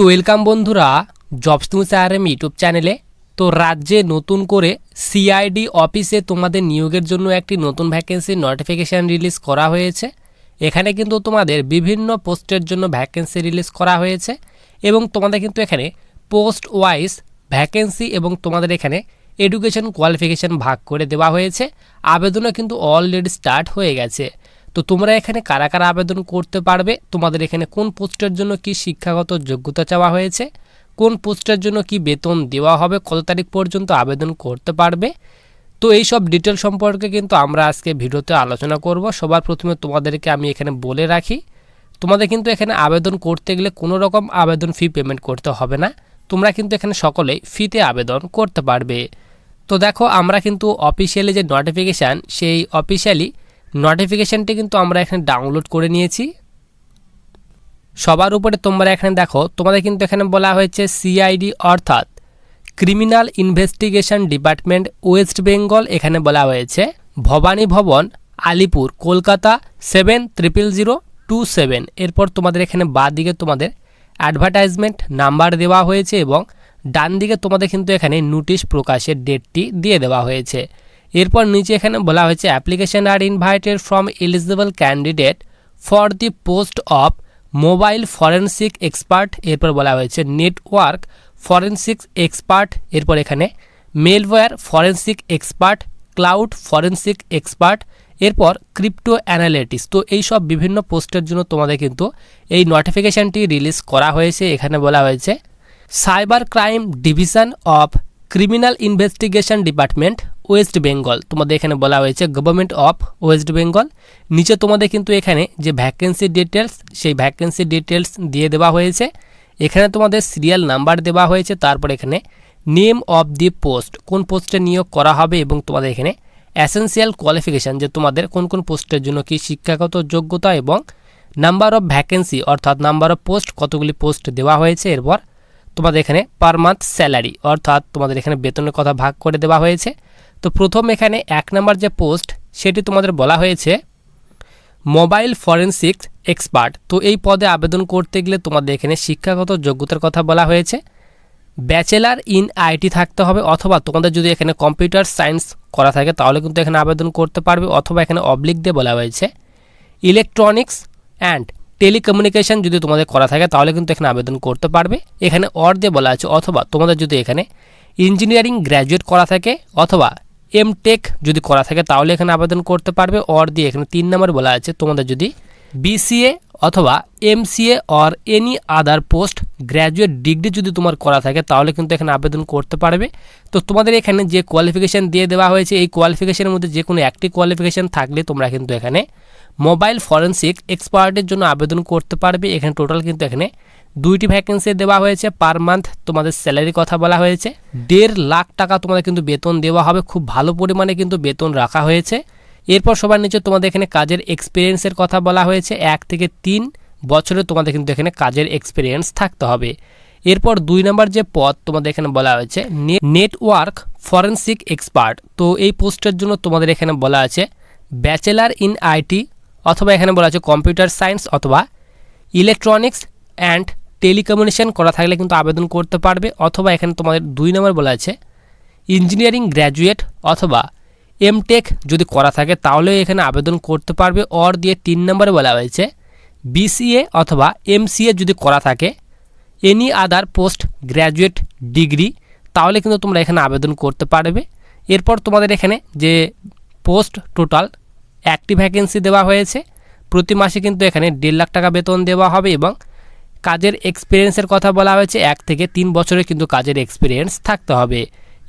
তো ওয়েলকাম বন্ধুরা jobs news R M YouTube চ্যানেলে তো রাজ্যে নতুন করে সিআইডি অফিসে তোমাদের নিয়োগের জন্য একটি নতুন ভ্যাকেন্সি নোটিফিকেশান রিলিজ করা হয়েছে। এখানে কিন্তু তোমাদের বিভিন্ন পোস্টের জন্য ভ্যাকেন্সি রিলিজ করা হয়েছে এবং তোমাদের কিন্তু এখানে পোস্ট ওয়াইজ ভ্যাকেন্সি এবং তোমাদের এখানে এডুকেশন কোয়ালিফিকেশান ভাগ করে দেওয়া হয়েছে। আবেদনও কিন্তু অলরেডি স্টার্ট হয়ে গেছে। তো তোমরা এখানে কারা কারা আবেদন করতে পারবে? তোমাদের এখানে কোন পোস্টের জন্য কি শিক্ষাগত যোগ্যতা চাওয়া হয়েছে? কোন পোস্টের জন্য কি বেতন দেওয়া হবে? কত তারিখ পর্যন্ত আবেদন করতে পারবে? তো এই সব ডিটেল সম্পর্কে কিন্তু আমরা আজকে ভিডিওতে আলোচনা করব। সবার প্রথমে তোমাদেরকে আমি এখানে বলে রাখি, তোমাদের কিন্তু এখানে আবেদন করতে গেলে কোনো রকম আবেদন ফি পেমেন্ট করতে হবে না। তোমরা কিন্তু এখানে সকলেই ফিতে আবেদন করতে পারবে। তো দেখো, আমরা কিন্তু অফিসিয়ালি যে নোটিফিকেশান সেই অফিসিয়ালি নোটিফিকেশানটি কিন্তু আমরা এখানে ডাউনলোড করে নিয়েছি। সবার উপরে তোমরা এখানে দেখো, তোমাদের কিন্তু এখানে বলা হয়েছে সিআইডি অর্থাৎ criminal investigation department West Bengal এখানে বলা হয়েছে। Bhabani Bhavan, Alipur, Kolkata seven triple zero two seven এরপর তোমাদের এখানে বাঁ দিকে তোমাদের অ্যাডভার্টাইজমেন্ট নাম্বার দেওয়া হয়েছে এবং ডান দিকে তোমাদের কিন্তু এখানে নোটিশ প্রকাশের ডেটটি দিয়ে দেওয়া হয়েছে। এরপর নিচে এখানে বলা হয়েছে application are invited from eligible candidate for the post of mobile forensic expert এরপর বলা হয়েছে নেটওয়ার্ক ফরেন্সিক এক্সপার্ট এরপর এখানে malware forensic expert cloud forensic expert এরপর ক্রিপ্টো অ্যানালিটিক্স তো এই সব বিভিন্ন পোস্টের জন্য তোমাদের কিন্তু এই নোটিফিকেশানটি রিলিজ করা হয়েছে। এখানে বলা হয়েছে cyber crime division of criminal investigation department West Bengal তোমাদের এখানে বলা হয়েছে গভর্নমেন্ট অফ ওয়েস্ট বেঙ্গল নিচে তোমাদের কিন্তু এখানে যে ভ্যাকেন্সি ডিটেলস সেই ভ্যাকেন্সি ডিটেলস দিয়ে দেওয়া হয়েছে। এখানে তোমাদের সিরিয়াল নাম্বার দেওয়া হয়েছে, তারপর এখানে নেম অফ দি পোস্ট কোন পোস্টে নিয়োগ করা হবে এবং তোমাদের এখানে অ্যাসেন্সিয়াল কোয়ালিফিকেশান যে তোমাদের কোন কোন পোস্টের জন্য কি শিক্ষাগত যোগ্যতা এবং নাম্বার অফ ভ্যাকেন্সি অর্থাৎ নাম্বার অফ পোস্ট কতগুলি পোস্ট দেওয়া হয়েছে। এরপর তোমাদের এখানে পার মান্থ স্যালারি অর্থাৎ তোমাদের এখানে বেতনের কথা ভাগ করে দেওয়া হয়েছে। তো প্রথম এখানে এক নম্বর যে পোস্ট, সেটি তোমাদের বলা হয়েছে, মোবাইল ফরেন্সিক এক্সপার্ট। তো এই পদে আবেদন করতে গেলে তোমাদের এখানে শিক্ষাগত যোগ্যতার কথা বলা হয়েছে, ব্যাচেলার ইন আইটি থাকতে হবে অথবা তোমাদের যদি এখানে কম্পিউটার সায়েন্স করা থাকে, তাহলে কিন্তু এখানে আবেদন করতে পারবে। অথবা এখানে অবলিক দিয়ে বলা হয়েছে, ইলেকট্রনিক্স অ্যান্ড টেলিকমিউনিকেশন যদি তোমাদের করা থাকে, তাহলে কিন্তু এখানে আবেদন করতে পারবে। এখানে অর দিয়ে বলা আছে, অথবা তোমাদের যদি এখানে ইঞ্জিনিয়ারিং গ্র্যাজুয়েট করা থাকে, অথবা এম টেক যদি করা থাকে, তাহলে এখানে আবেদন করতে পারবে। অর দিয়ে এখানে তিন নম্বর বলা আছে, তোমাদের যদি বিসিএ অথবা MCA or any other post graduate degree যদি তোমার করা থাকে, তাহলে কিন্তু এখানে আবেদন করতে পারবে। তো তোমাদের এখানে যে কোয়ালিফিকেশান দিয়ে দেওয়া হয়েছে, এই কোয়ালিফিকেশানের মধ্যে যে কোনো একটি কোয়ালিফিকেশান থাকলে তোমরা কিন্তু এখানে মোবাইল ফরেন্সিক এক্সপার্টের জন্য আবেদন করতে পারবে। এখানে টোটাল কিন্তু এখানে দুইটি ভ্যাকেন্সি দেওয়া হয়েছে পার মান্থ তোমাদের স্যালারি কথা বলা হয়েছে। দেড় লাখ টাকা তোমাদের কিন্তু বেতন দেওয়া হবে, খুব ভালো পরিমাণে কিন্তু বেতন রাখা হয়েছে। এরপর সবার নিচে তোমাদের এখানে কাজের এক্সপিরিয়েন্সের কথা বলা হয়েছে, এক থেকে তিন বছরে তোমাদের কিন্তু এখানে কাজের এক্সপিরিয়েন্স থাকতে হবে। এরপর দুই নম্বর যে পদ তোমাদের এখানে বলা হয়েছে নেটওয়ার্ক ফরেন্সিক এক্সপার্ট তো এই পোস্টের জন্য তোমাদের এখানে বলা আছে ব্যাচেলার ইন আইটি অথবা এখানে বলা আছে কম্পিউটার সায়েন্স অথবা ইলেকট্রনিক্স অ্যান্ড টেলিকমিউনিকেশন করা থাকলে কিন্তু আবেদন করতে পারবে, অথবা এখানে তোমাদের দুই নম্বর বলা আছে, ইঞ্জিনিয়ারিং গ্র্যাজুয়েট অথবা এমটেক যদি করা থাকে, তাহলে এখানে আবেদন করতে পারবে। অর দিয়ে তিন নম্বরে বলা হয়েছে, বিসিএ অথবা এমসিএ যদি করা থাকে, any other post graduate degree, তাহলে কিন্তু তোমরা এখানে আবেদন করতে পারবে। এরপর তোমাদের এখানে যে পোস্ট টোটাল একটি ভ্যাকেন্সি দেওয়া হয়েছে, প্রতি মাসে কিন্তু এখানে দেড় লাখ টাকা বেতন দেওয়া হবে এবং কাজের এক্সপিরিয়েন্সের কথা বলা হয়েছে, এক থেকে তিন বছরের কিন্তু কাজের এক্সপিরিয়েন্স থাকতে হবে।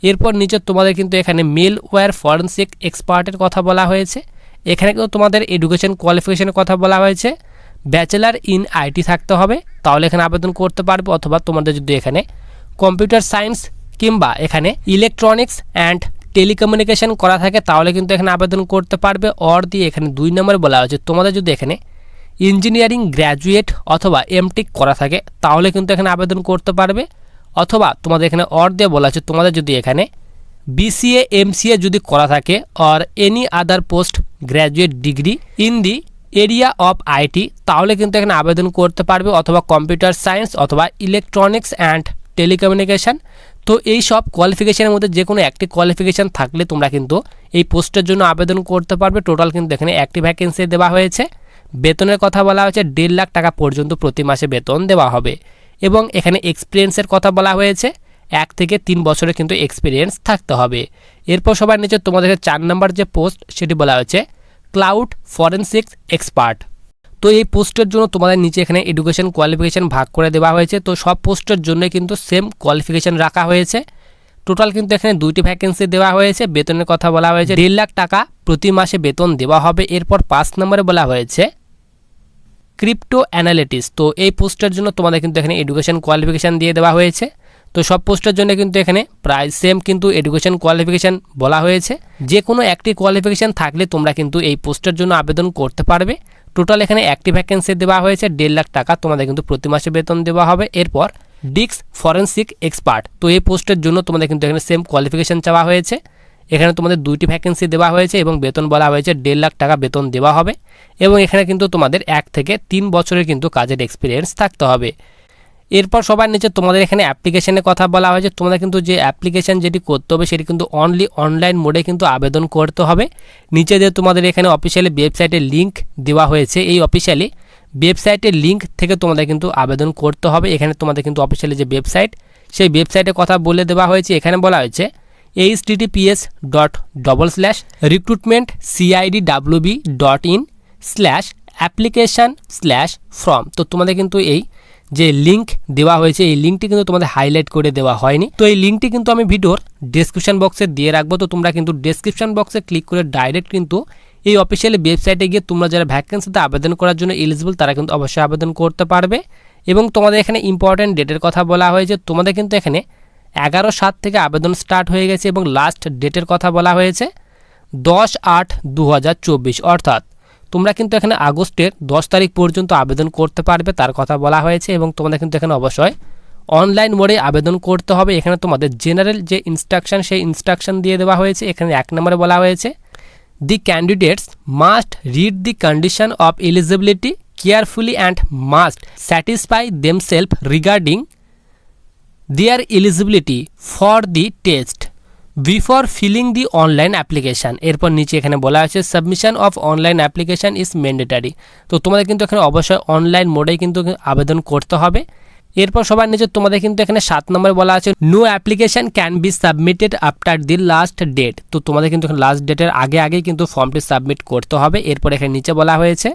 এরপর নিচে তোমাদের কিন্তু এখানে মেল ওয়্যার ফরেন্সিক এক্সপার্টের কথা বলা হয়েছে। এখানে কিন্তু তোমাদের এডুকেশন কোয়ালিফিকেশনের কথা বলা হয়েছে। ব্যাচেলার ইন আইটি থাকতে হবে, তাহলে এখানে আবেদন করতে পারবে, অথবা তোমাদের যদি এখানে কম্পিউটার সায়েন্স কিংবা এখানে ইলেকট্রনিক্স অ্যান্ড টেলিকমিউনিকেশন করা থাকে, তাহলে কিন্তু এখানে আবেদন করতে পারবে অর দিয়ে এখানে দুই নম্বরে বলা হয়েছে। তোমাদের যদি এখানে ইঞ্জিনিয়ারিং গ্র্যাজুয়েট অথবা এমটেক করা থাকে, তাহলে কিন্তু এখানে আবেদন করতে পারবে। অথবা তোমাদের এখানে অর দিয়ে বলা আছে, তোমাদের যদি এখানে বিসিএ এমসিএ যদি করা থাকে or any other post graduate degree in the area of IT তাহলে কিন্তু এখানে আবেদন করতে পারবে, অথবা কম্পিউটার সায়েন্স অথবা ইলেকট্রনিক্স অ্যান্ড টেলিকমিউনিকেশান তো এই সব কোয়ালিফিকেশানের মধ্যে যে কোনো একটি কোয়ালিফিকেশান থাকলে তোমরা কিন্তু এই পোস্টের জন্য আবেদন করতে পারবে। টোটাল কিন্তু এখানে একটি ভ্যাকেন্সি দেওয়া হয়েছে। বেতনের কথা বলা হয়েছে, দেড় লাখ টাকা পর্যন্ত প্রতি মাসে বেতন দেওয়া হবে। এবং এখানে এক্সপিরিয়েন্সের কথা বলা হয়েছে, এক থেকে তিন বছরের কিন্তু এক্সপিরিয়েন্স থাকতে হবে। এরপর সবার নিচে তোমাদেরকে চার নম্বর যে পোস্ট সেটি বলা হয়েছে ক্লাউড ফরেন্সিক্স এক্সপার্ট তো এই পোস্টের জন্য তোমাদের নিচে এখানে এডুকেশন কোয়ালিফিকেশান ভাগ করে দেওয়া হয়েছে। তো সব পোস্টের জন্য কিন্তু সেম কোয়ালিফিকেশান রাখা হয়েছে। টোটাল কিন্তু এখানে দুইটি ভ্যাকেন্সি দেওয়া হয়েছে, বেতনের কথা বলা হয়েছে, দেড় লাখ টাকা প্রতি মাসে বেতন দেওয়া হবে। এরপর পাঁচ নম্বরে বলা হয়েছে ক্রিপ্টো অ্যানালিটিস তো এই পোস্টের জন্য তোমাদের কিন্তু এখানে এডুকেশন কোয়ালিফিকেশান দিয়ে দেওয়া হয়েছে। তো সব পোস্টের জন্য কিন্তু এখানে প্রায় সেম কিন্তু এডুকেশন কোয়ালিফিকেশান বলা হয়েছে। যে কোনো একটি কোয়ালিফিকেশান থাকলে তোমরা কিন্তু এই পোস্টের জন্য আবেদন করতে পারবে। টোটাল এখানে একটি ভ্যাকেন্সি দেওয়া হয়েছে, দেড় লাখ টাকা তোমাদের কিন্তু প্রতি মাসে বেতন দেওয়া হবে। এরপর ডিক্স ফরেন্সিক এক্সপার্ট তো এই পোস্টের জন্য তোমাদের কিন্তু এখানে সেম কোয়ালিফিকেশান চাওয়া হয়েছে। এখানে তোমাদের দুইটি ভ্যাকেন্সি দেওয়া হয়েছে এবং বেতন বলা হয়েছে, দেড় লাখ টাকা বেতন দেওয়া হবে। এবং এখানে কিন্তু তোমাদের এক থেকে তিন বছরের কিন্তু কাজের এক্সপিরিয়েন্স থাকতে হবে। এরপর সবার নিচে তোমাদের এখানে অ্যাপ্লিকেশনের কথা বলা হয়েছে তোমাদের কিন্তু যে অ্যাপ্লিকেশন যেটি করতে হবে সেটি কিন্তু অনলি অনলাইন মোডে কিন্তু আবেদন করতে হবে। নিচে যে তোমাদের এখানে অফিসিয়ালি ওয়েবসাইটের লিঙ্ক দেওয়া হয়েছে। এই অফিসিয়ালি ওয়েবসাইটের লিঙ্ক থেকে তোমাদের কিন্তু আবেদন করতে হবে। এখানে তোমাদের কিন্তু অফিসিয়ালি যে ওয়েবসাইট সেই ওয়েবসাইটের কথা বলে দেওয়া হয়েছে। এখানে বলা হয়েছে H TTPS dot double slash recruitment CID WB dot in slash application slash form তো তোমাদের কিন্তু এই যে লিঙ্ক দেওয়া হয়েছে, এই লিঙ্কটি কিন্তু তোমাদের হাইলাইট করে দেওয়া হয়নি। তো এই লিঙ্কটি কিন্তু আমি ভিডিওর ডেসক্রিপশন বক্সে দিয়ে রাখব। তো তোমরা কিন্তু ডেসক্রিপশন বক্সে ক্লিক করে ডাইরেক্ট কিন্তু এই অফিসিয়ালি ওয়েবসাইটে গিয়ে তোমরা যারা ভ্যাকেন্সিতে আবেদন করার জন্য এলিজিবল তারা কিন্তু অবশ্যই আবেদন করতে পারবে। এবং তোমাদের এখানে ইম্পর্ট্যান্ট ডেটের কথা বলা হয়েছে। তোমাদের কিন্তু এখানে এগারো সাত থেকে আবেদন স্টার্ট হয়ে গেছে এবং লাস্ট ডেটের কথা বলা হয়েছে, দশ আট দু অর্থাৎ তোমরা কিন্তু এখানে আগস্টের দশ তারিখ পর্যন্ত আবেদন করতে পারবে, তার কথা বলা হয়েছে এবং তোমাদের কিন্তু এখানে অবশ্যই অনলাইন মোডে আবেদন করতে হবে। এখানে তোমাদের জেনারেল যে ইনস্ট্রাকশন সেই ইনস্ট্রাকশন দিয়ে দেওয়া হয়েছে। এখানে এক নম্বরে বলা হয়েছে the candidates must read the condition of eligibility carefully and must satisfy themselves regarding their eligibility for the test before filling the online application এরপর নিচে এখানে বলা আছে submission of online application is mandatory তো তোমাদের কিন্তু এখানে অবশ্যই অনলাইন মোডেই কিন্তু আবেদন করতে হবে। এরপর সবার নিচে তোমাদের কিন্তু এখানে সাত নম্বরে বলা আছে no application can be submitted after the last date তো তোমাদের কিন্তু এখানে লাস্ট ডেটের আগে আগে কিন্তু ফর্মটি সাবমিট করতে হবে। এরপর এখানে নিচে বলা হয়েছে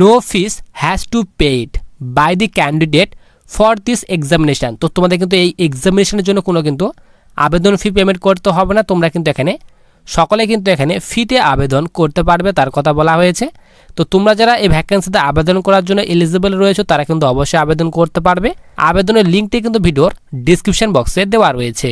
no fees has to paid by the candidate for this examination তো তোমাদের কিন্তু এই এক্সামিনেশনের জন্য কোনো কিন্তু আবেদন ফি পেমেন্ট করতে হবে না, তোমরা কিন্তু এখানে, সকলে কিন্তু এখানে ফিতে আবেদন করতে পারবে, তার কথা বলা হয়েছে। তো তোমরা যারা এই ভ্যাকেন্সিতে আবেদন করার জন্য এলিজিবল রয়েছে, তারা কিন্তু অবশ্যই আবেদন করতে পারবে। আবেদনের লিঙ্কটি কিন্তু ভিডিওর ডিসক্রিপশন বক্সে দেওয়া রয়েছে।